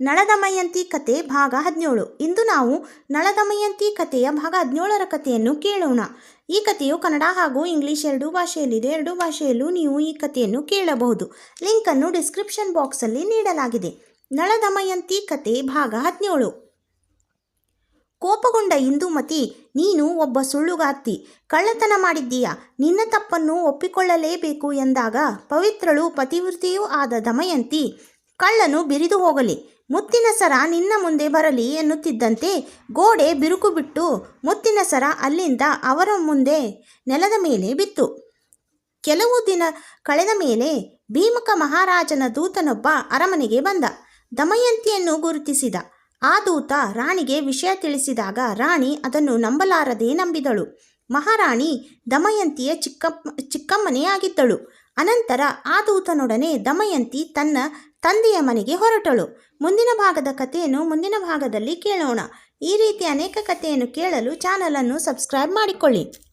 ನಳದಮಯಂತಿ ಕತೆ ಭಾಗ ಹದಿನೇಳು. ಇಂದು ನಾವು ನಳದಮಯಂತಿ ಕಥೆಯ ಭಾಗ ಹದಿನೇಳರ ಕಥೆಯನ್ನು ಕೇಳೋಣ. ಈ ಕಥೆಯು ಕನ್ನಡ ಹಾಗೂ ಇಂಗ್ಲಿಷ್ ಎರಡೂ ಭಾಷೆಯಲ್ಲಿದೆ. ಎರಡೂ ಭಾಷೆಯಲ್ಲೂ ನೀವು ಈ ಕಥೆಯನ್ನು ಕೇಳಬಹುದು. ಲಿಂಕನ್ನು ಡಿಸ್ಕ್ರಿಪ್ಷನ್ ಬಾಕ್ಸಲ್ಲಿ ನೀಡಲಾಗಿದೆ. ನಳದಮಯಂತಿ ಕತೆ ಭಾಗ ಹದಿನೇಳು. ಕೋಪಗೊಂಡ ಇಂದುಮತಿ, ನೀನು ಒಬ್ಬ ಸುಳ್ಳುಗಾರ್ತಿ. ಕಳ್ಳತನ ಮಾಡಿದ್ದೀಯ? ನಿನ್ನ ತಪ್ಪನ್ನು ಒಪ್ಪಿಕೊಳ್ಳಲೇಬೇಕು ಎಂದಾಗ ಪವಿತ್ರಳು ಪತಿವೃತ್ತಿಯೂ ಆದ ದಮಯಂತಿ ಕಳ್ಳನು ಬಿರಿದು ಹೋಗಲಿ. ಮುತ್ತಿನ ಸರ ನಿನ್ನ ಮುಂದೆ ಬರಲಿ ಎನ್ನುತ್ತಿದ್ದಂತೆ ಗೋಡೆ ಬಿರುಕು ಬಿಟ್ಟು ಮುತ್ತಿನ ಸರ ಅಲ್ಲಿಂದ ಅವರ ಮುಂದೆ ನೆಲದ ಮೇಲೆ ಬಿತ್ತು. ಕೆಲವು ದಿನ ಕಳೆದ ಮೇಲೆ ಭೀಮಕ ಮಹಾರಾಜನ ದೂತನೊಬ್ಬ ಅರಮನೆಗೆ ಬಂದ. ದಮಯಂತಿಯನ್ನು ಗುರುತಿಸಿದ. ಆ ದೂತ ರಾಣಿಗೆ ವಿಷಯ ತಿಳಿಸಿದಾಗ ರಾಣಿ ಅದನ್ನು ನಂಬಲಾರದೆ ನಂಬಿದಳು. ಮಹಾರಾಣಿ ದಮಯಂತಿಯ ಚಿಕ್ಕ, ಚಿಕ್ಕಮ್ಮನೆಯಾಗಿದ್ದಳು. ಅನಂತರ ಆ ದೂತನೊಡನೆ ದಮಯಂತಿ ತನ್ನ ತಂದೆಯ ಮನೆಗೆ ಹೊರಟಳು. ಮುಂದಿನ ಭಾಗದ ಕಥೆಯನ್ನು ಮುಂದಿನ ಭಾಗದಲ್ಲಿ ಕೇಳೋಣ. ಈ ರೀತಿ ಅನೇಕ ಕಥೆಯನ್ನು ಕೇಳಲು ಚಾನಲನ್ನು ಸಬ್ಸ್ಕ್ರೈಬ್ ಮಾಡಿಕೊಳ್ಳಿ.